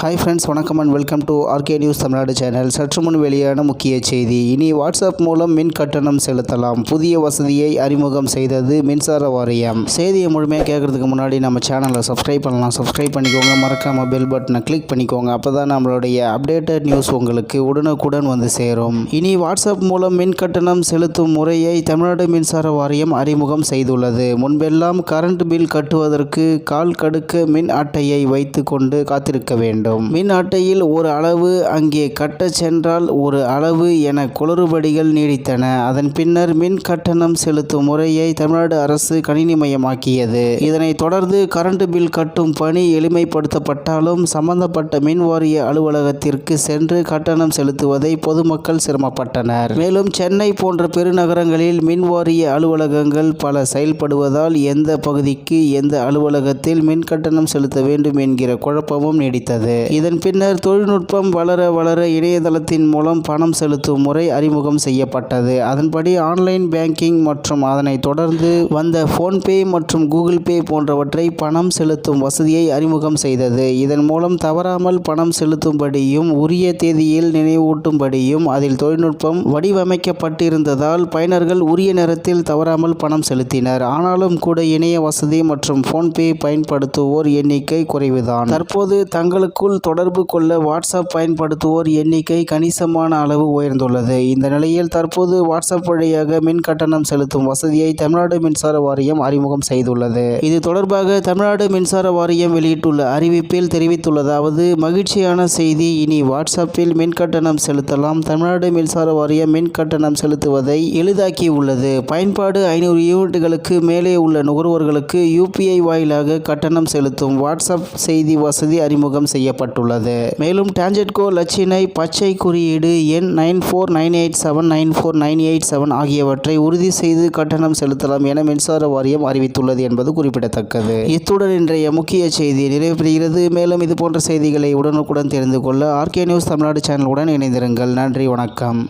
Hi friends வணக்கம் and welcome to RK news Tamil Nadu channel சற்று முன் வெளியான முக்கிய செய்தி. இனி வாட்ஸ்அப் மூலம் மின் கட்டணம் செலுத்தலாம். புதிய வசதியை அறிமுகம் செய்தது மின்சார வாரியம். செய்தியை முழுமையாக கேட்கறதுக்கு முன்னாடி நம்ம சேனலை சப்ஸ்கிரைப் பண்ணலாம். சப்ஸ்கிரைப் பண்ணிக்கோங்க. மறக்காமல் பெல் பட்டனை கிளிக் பண்ணிக்கோங்க. அப்போ தான் நம்மளுடைய அப்டேட்டட் நியூஸ் உங்களுக்கு உடனுக்குடன் வந்து சேரும். இனி வாட்ஸ்அப் மூலம் மின் கட்டணம் செலுத்தும் முறையை தமிழ்நாடு மின்சார வாரியம் அறிமுகம் செய்துள்ளது. முன்பெல்லாம் கரண்ட் பில் கட்டுவதற்கு கால் கடுக்க மின் அட்டையை வைத்து கொண்டு காத்திருக்க வேண்டும். மின் அட்டையில் ஒரு அளவு அங்கே கட்டச் சென்றால் ஒரு அளவு என குளறுபடிகள் நீடித்தன. அதன் பின்னர் மின் கட்டணம் செலுத்தும் முறையை தமிழ்நாடு அரசு கணினிமயமாக்கியது இதனைத் தொடர்ந்து கரண்ட் பில் கட்டும் பணி எளிமைப்படுத்தப்பட்டாலும் சம்பந்தப்பட்ட மின் வாரிய அலுவலகத்திற்கு சென்று கட்டணம் செலுத்துவதை பொதுமக்கள் சிரமப்பட்டனர். மேலும் சென்னை போன்ற பெருநகரங்களில் மின் வாரிய அலுவலகங்கள் பல செயல்படுவதால் எந்த பகுதிக்கு எந்த அலுவலகத்தில் மின் கட்டணம் செலுத்த வேண்டும் என்கிற குழப்பமும் நீடித்தது. இதன் பின்னர் தொழில்நுட்பம் வளர வளர இணையதளத்தின் மூலம் பணம் செலுத்தும் முறை அறிமுகம் செய்யப்பட்டது. அதன்படி ஆன்லைன் பேங்கிங் மற்றும் அதனைத் தொடர்ந்து வந்த போன்பே மற்றும் கூகுள் பே போன்றவற்றை பணம் செலுத்தும் வசதியை அறிமுகம் செய்தது. இதன் மூலம் தவறாமல் பணம் செலுத்தும்படியும் உரிய தேதியில் நினைவூட்டும்படியும் அதில் தொழில்நுட்பம் வடிவமைக்கப்பட்டிருந்ததால் பயனர்கள் உரிய நேரத்தில் தவறாமல் பணம் செலுத்தினர். ஆனாலும் கூட இணைய வசதி மற்றும் போன்பே பயன்படுத்துவோர் எண்ணிக்கை குறைவுதான். தற்போது தங்களுக்குள் தொடர்பு கொள்ள வாட்ஸ்அப் பயன்படுத்துவோர் எண்ணிக்கை கணிசமான அளவு உயர்ந்துள்ளது. இந்த நிலையில் தற்போது வாட்ஸ்அப் வழியாக மின் கட்டணம் செலுத்தும் வசதியை தமிழ்நாடு மின்சார வாரியம் அறிமுகம் செய்துள்ளது. இது தொடர்பாக தமிழ்நாடு மின்சார வாரியம் வெளியிட்டுள்ள அறிவிப்பில் தெரிவித்துள்ளதாவது மகிழ்ச்சியான செய்தி இனி வாட்ஸ்அப்பில் மின் கட்டணம் செலுத்தலாம். தமிழ்நாடு மின்சார வாரியம் மின் கட்டணம் செலுத்துவதை எளிதாக்கி உள்ளது பயன்பாடு ஐநூறு யூனிட்டுகளுக்கு மேலே உள்ள நுகர்வோர்களுக்கு யூபிஐ வாயிலாக கட்டணம் செலுத்தும் வாட்ஸ்அப் செய்தி வசதி அறிமுகம் செய்யப்பட்டுள்ளது மேலும் டான்ஜெட்கோ லட்சினை பச்சை குறியீடு எண் nine four nine eight seven nine four nine eight seven ஆகியவற்றை உறுதி செய்து கட்டணம் செலுத்தலாம் என மின்சார வாரியம் அறிவித்துள்ளது என்பது குறிப்பிடத்தக்கது. இத்துடன் இன்றைய முக்கிய செய்தி நிறைவு பெறுகிறது மேலும் இது போன்ற செய்திகளை உடனுக்குடன் தெரிந்து கொள்ள ஆர்கே நியூஸ் தமிழ்நாடு சேனலுடன் இணைந்திருங்கள். நன்றி வணக்கம்.